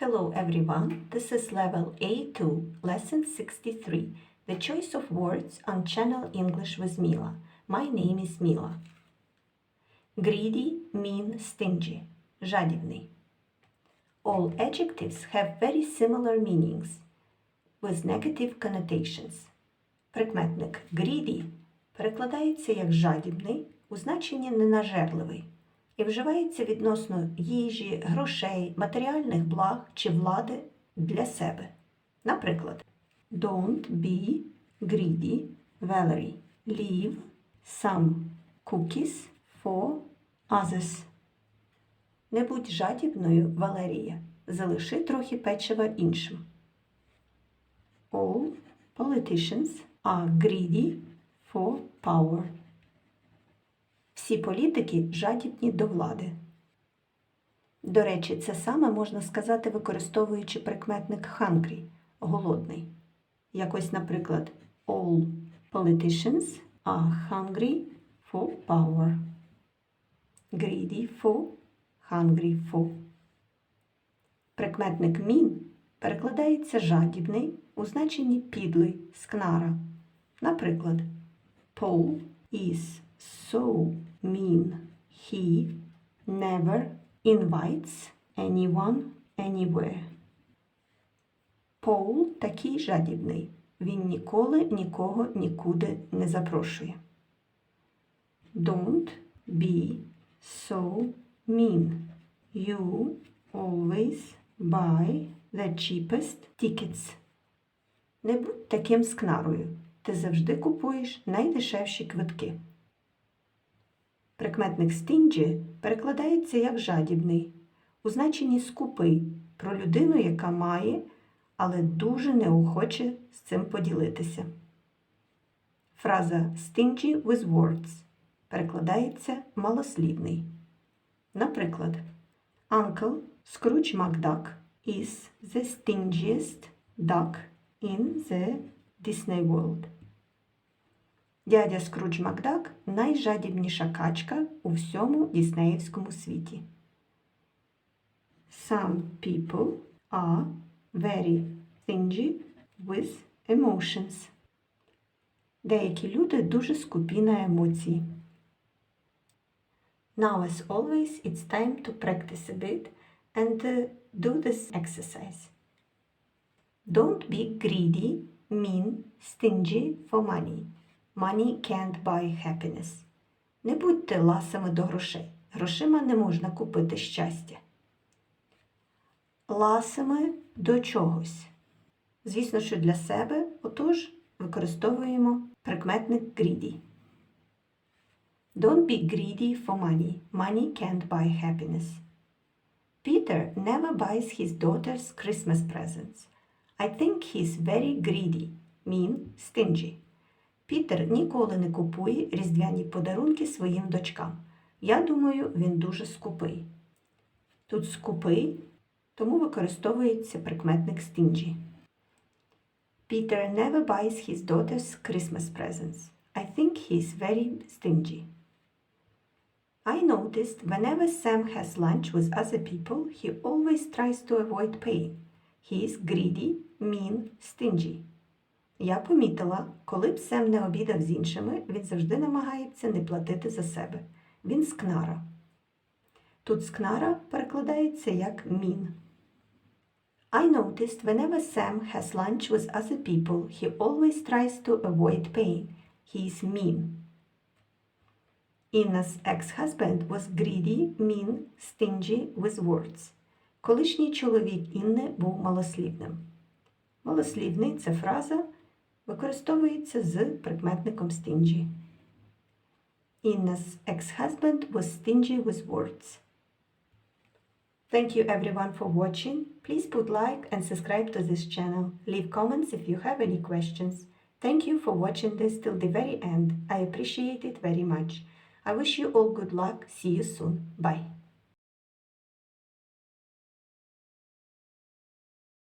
Hello everyone, this is level A2, lesson 63, the choice of words on Channel English with Mila. My name is Mila. Greedy mean stingy, жадібний. All adjectives have very similar meanings with negative connotations. Прикметник greedy перекладається як жадібний у значенні ненажерливий І вживається відносно їжі, грошей, матеріальних благ чи влади для себе. Наприклад, Don't be greedy, Valerie. Leave some cookies for others. Не будь жадібною, Валерія. Залиши трохи печива іншим. All politicians are greedy for power. Всі політики жадібні до влади. До речі, це саме можна сказати, використовуючи прикметник hungry – голодний. Якось, наприклад, all politicians are hungry for power. Greedy for, hungry for. Прикметник mean перекладається жадібний у значенні підлий, скнара. Наприклад, Paul is so mean. He never invites anyone anywhere. Пол такий жадібний. Він ніколи нікого нікуди не запрошує. Don't be so mean. You always buy the cheapest tickets. Не будь таким скнарою. Ти завжди купуєш найдешевші квитки. Прикметник stingy перекладається як жадібний, у значенні скупий про людину, яка має, але дуже неохоче з цим поділитися. Фраза stingy with words перекладається малослівний. Наприклад, Uncle Scrooge McDuck is the stingiest duck in the Disney World. Дядя Скрудж Макдак найжадібніша качка у всьому діснеївському світі. Some people are very stingy with emotions. Деякі люди дуже скупі на емоції. Now, as always, it's time to practice a bit and uh, do this exercise. Don't be greedy, mean, stingy for money. Money can't buy happiness. Не будьте ласими до грошей. Грошима не можна купити щастя. Ласими до чогось. Звісно, що для себе, отож, використовуємо прикметник greedy. Don't be greedy for money. Money can't buy happiness. Peter never buys his daughter's Christmas presents. I think he's very greedy, mean, stingy. Пітер ніколи не купує різдвяні подарунки своїм дочкам. Я думаю, він дуже скупий. Тут скупий, тому використовується прикметник stingy. Peter never buys his daughter's Christmas presents. I think he's very stingy. I noticed whenever Sam has lunch with other people, he always tries to avoid paying. He is greedy, mean, stingy. Я помітила, коли б Сем не обідав з іншими, він завжди намагається не платити за себе. Він скнара. Тут скнара перекладається як мін. I noticed whenever Sam has lunch with other people, he always tries to avoid paying. He is mean. Inna's ex-husband was greedy, mean, stingy with words. Колишній чоловік Інни був малослівним. Малослівний це фраза, використовується з прикметником stingy. Inna's ex-husband was stingy with words. Thank you everyone for watching. Please put like and subscribe to this channel. Leave comments if you have any questions. Thank you for watching this till the very end. I appreciate it very much. I wish you all good luck. See you soon. Bye.